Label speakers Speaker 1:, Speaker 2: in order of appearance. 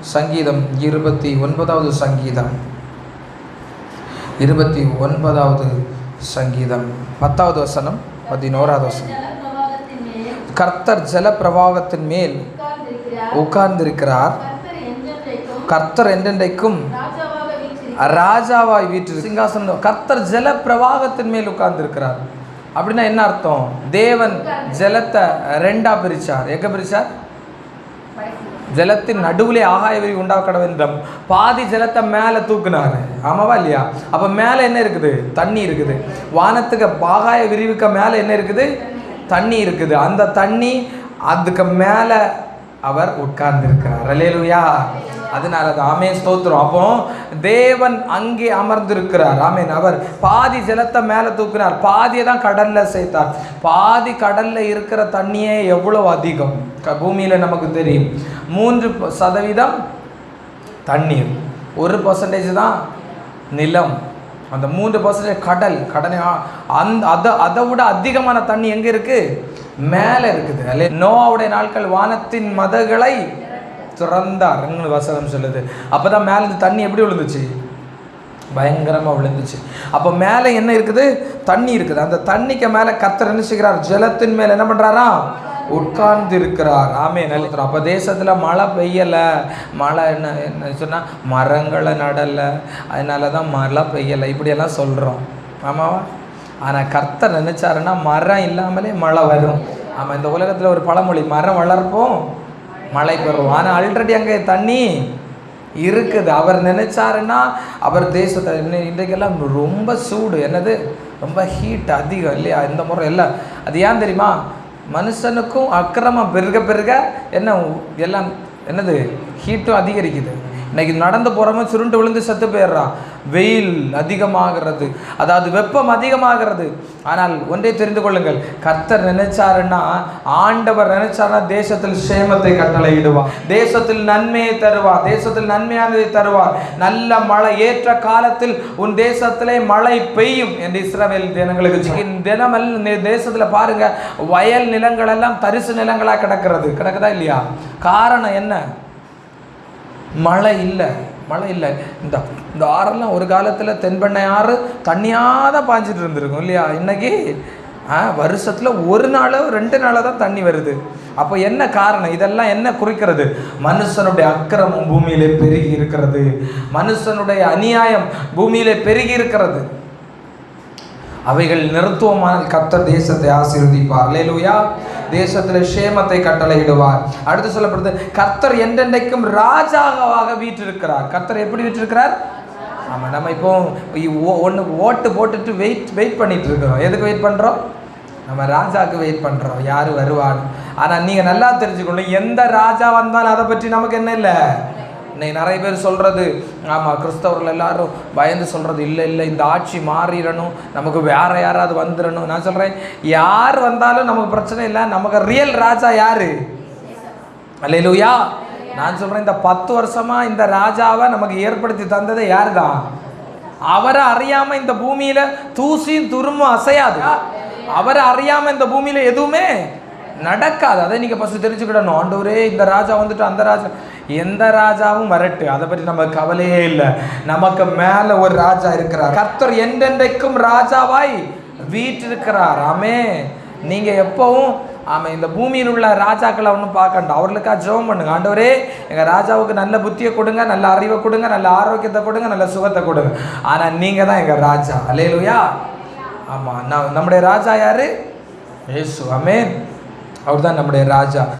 Speaker 1: சங்கீதம் இருபத்தி ஒன்பதாவது சங்கீதம். இருபத்தி ஒன்பதாவது சங்கீதம். பத்தாவது வசனம் பதினோராவது வசனம். கர்த்தர் ஜல பிரவாகத்தின் மேல்
Speaker 2: உட்கார்ந்திருக்கிறார். கர்த்தர் என்றென்றைக்கும்
Speaker 1: ராஜாவாய் வீட்டு சிங்காசனம் கர்த்தர் ஜல பிரவாகத்தின் மேல் உட்கார்ந்திருக்கிறார். அப்படின்னா என்ன அர்த்தம்? தேவன் ஜலத்தை ரெண்டா பிரிச்சார். எங்க பிரிச்சார்? ஜலத்தின் நடுவிலே ஆகாய விரி உண்டாக்கடவென்றம் பாதி ஜலத்தை மேலே தூக்குனாரு ஆமாவா இல்லையா அப்போ மேலே என்ன இருக்குது தண்ணி இருக்குது வானத்துக்கு ஆகாய விரிவுக்கு மேலே என்ன இருக்குது தண்ணி இருக்குது அந்த தண்ணி அதுக்கு மேலே அவர் உட்கார்ந்திருக்கிறார். அல்லேலூயா அதனால அது ஆமே ஸ்தோத்திரம். அப்போ தேவன் அங்கே அமர்ந்திருக்கிறார். ஆமேன். அவர் பாதி ஜலத்தை மேலே தூக்கினார். பாதியை தான் கடல்ல சேர்த்தார். பாதி கடல்ல இருக்கிற தண்ணியே எவ்வளோ அதிகம்? க- பூமியில நமக்கு தெரியும். மூன்று ப- சதவீதம் தண்ணீர். ஒரு பர்சன்டேஜ் தான் நிலம். அந்த மூன்று பர்சன்டேஜ் கடல். கடனை அந் அந்த அதை அதை விட அதிகமான தண்ணி எங்கே இருக்குது மேலே இருக்குது. அல்ல நோவாவுடைய நாட்கள் வானத்தின் மதகளை திறந்தார். வசனம் சொல்லுது. அப்போ தான் மேலே தண்ணி எப்படி விழுந்துச்சு? பயங்கரமாக விழுந்துச்சு. அப்போ மேலே என்ன இருக்குது? தண்ணி இருக்குது. அந்த தண்ணிக்கு மேலே கத்தர் நினைச்சுக்கிறார் ஜலத்தின் மேலே என்ன பண்ணுறாரா உட்கார்ந்து இருக்கிறார் ஆமே நல்ல அப்போ தேசத்தில் மழை பெய்யலை. மழை என்ன என்ன சொன்னால் மரங்களை நடலை. அதனால தான் மழை பெய்யலை. இப்படியெல்லாம் சொல்கிறோம் ஆமாவா? ஆனால் கர்த்தர் நினச்சாருன்னா மரம் இல்லாமலே மழை வரும். ஆமாம் இந்த உலகத்தில் ஒரு பழமொழி மரம் வளர்ப்போம் மழை பெறும் ஆனால் ஆல்ரெடி அங்கே தண்ணி இருக்குது. அவர் நினச்சாருன்னா அவர் தேசத்தை இன்றைக்கெல்லாம் ரொம்ப சூடு. என்னது? ரொம்ப ஹீட் அதிகம் இல்லையா? இந்த முறை எல்லாம். அது ஏன் தெரியுமா? மனுஷனுக்கும் அக்கிரமம் பெருக பெருக என்ன எல்லாம் என்னது? ஹீட்டும் அதிகரிக்குது. இன்னைக்கு நடந்து போகிறவன் சுருண்டு விழுந்து செத்து போயிடுறான் வெயில் அதிகமாகிறது. அதாவது வெப்பம் அதிகமாகிறது. ஆனால் ஒன்றை தெரிந்து கொள்ளுங்கள். கர்த்தர் நினைச்சாருன்னா ஆண்டவர் நினைச்சாருன்னா தேசத்தில் சேமத்தை கட்டளையிடுவார். தேசத்தில் நன்மையை தருவார். தேசத்தில் நன்மையானதை தருவார். நல்ல மழை ஏற்ற காலத்தில் உன் தேசத்திலே மழை பெய்யும் என்று இஸ்ரவேல் தினங்களுக்கு தினமல் தேசத்தில் தினமெல்லாம் பாருங்க வயல் நிலங்கள் எல்லாம் தரிசு நிலங்களாக கிடக்கிறது. கிடக்குதா இல்லையா? காரணம் என்ன? மழை இல்லை மழை இல்லை. இந்த இந்த ஆறெல்லாம் ஒரு காலத்தில் தென்பெண்ணை ஆறு தண்ணியாக தான் பாஞ்சிட்டு இருந்திருக்கும் இல்லையா? இன்னைக்கு ஆ வருஷத்தில் ஒரு நாளோ ரெண்டு நாளோ தான் தண்ணி வருது. அப்போ என்ன காரணம்? இதெல்லாம் என்ன குறிக்கிறது? மனுஷனுடைய அக்கிரமம் பூமியிலே பெருகி இருக்கிறது. மனுஷனுடைய அநியாயம் பூமியிலே பெருகி இருக்கிறது. அவைகள் நிறுத்துவமானால் கர்த்தர் தேசத்தை ஆசீர்வதிப்பார். லேலுயா தேசத்தில் சேமத்தை கட்டளையிடுவார். அடுத்து சொல்லப்படுது கர்த்தர் என்றென்றைக்கும் ராஜாவாக வீற்றிருக்கிறார். கர்த்தர் எப்படி வீற்றிருக்கிறார்? ஆமாம் நம்ம இப்போ ஒன்று ஓட்டு போட்டுட்டு வெயிட் வெயிட் பண்ணிட்டு இருக்கிறோம். எதுக்கு வெயிட் பண்ணுறோம் நம்ம ராஜாவுக்கு வெயிட் பண்ணுறோம் யார் வருவான்னு. ஆனால் நீங்கள் நல்லா தெரிஞ்சுக்கணும் எந்த ராஜா வந்தாலும் அதை பற்றி நமக்கு என்ன இல்லை? இன்னைக்கு நிறைய பேர் சொல்கிறது ஆமாம் கிறிஸ்தவர்கள் எல்லாரும் பயந்து சொல்கிறது இல்லை இல்லை இந்த ஆட்சி மாறிடணும். நமக்கு வேறு யாராவது வந்துடணும். நான் சொல்கிறேன் யார் வந்தாலும் நமக்கு பிரச்சனை இல்லை. நமக்கு ரியல் ராஜா யார்? அல்லேலூயா. நான் சொல்கிறேன் இந்த பத்து வருஷமாக இந்த ராஜாவை நமக்கு ஏற்படுத்தி தந்தது யார் தான் அவரை அறியாமல் இந்த பூமியில் தூசியும் துருமும் அசையாது. அவரை அறியாமல் இந்த பூமியில் எதுவுமே நடக்காது. அதை நீங்கள் ஃபஸ்ட்டு தெரிஞ்சுக்கிடணும். ஆண்டவரே இந்த ராஜா வந்துட்டு அந்த ராஜா. எந்த ராஜாவும் வரட்டு. அதை பற்றி நமக்கு கவலையே இல்லை. நமக்கு மேலே ஒரு ராஜா இருக்கிறார். கர்த்தர் என்றென்றைக்கும் ராஜாவாய் வீட்டிருக்கிறார் ஆமே நீங்கள் எப்பவும் ஆமாம் இந்த பூமியில் உள்ள ராஜாக்களை ஒன்றும் பார்க்கண்டா. அவர்களுக்காக ஜெபம் பண்ணுங்க. ஆண்டவரே எங்கள் ராஜாவுக்கு நல்ல புத்தியை கொடுங்க நல்ல அறிவை கொடுங்க நல்ல ஆரோக்கியத்தை கொடுங்க நல்ல சுகத்தை கொடுங்க. ஆனால் நீங்கள் தான் எங்கள் ராஜா. அலையலுயா ஆமாம் நான் நம்முடைய ராஜா யாரு? ஏசு அமேன் அவர் தான் நம்முடைய ராஜா.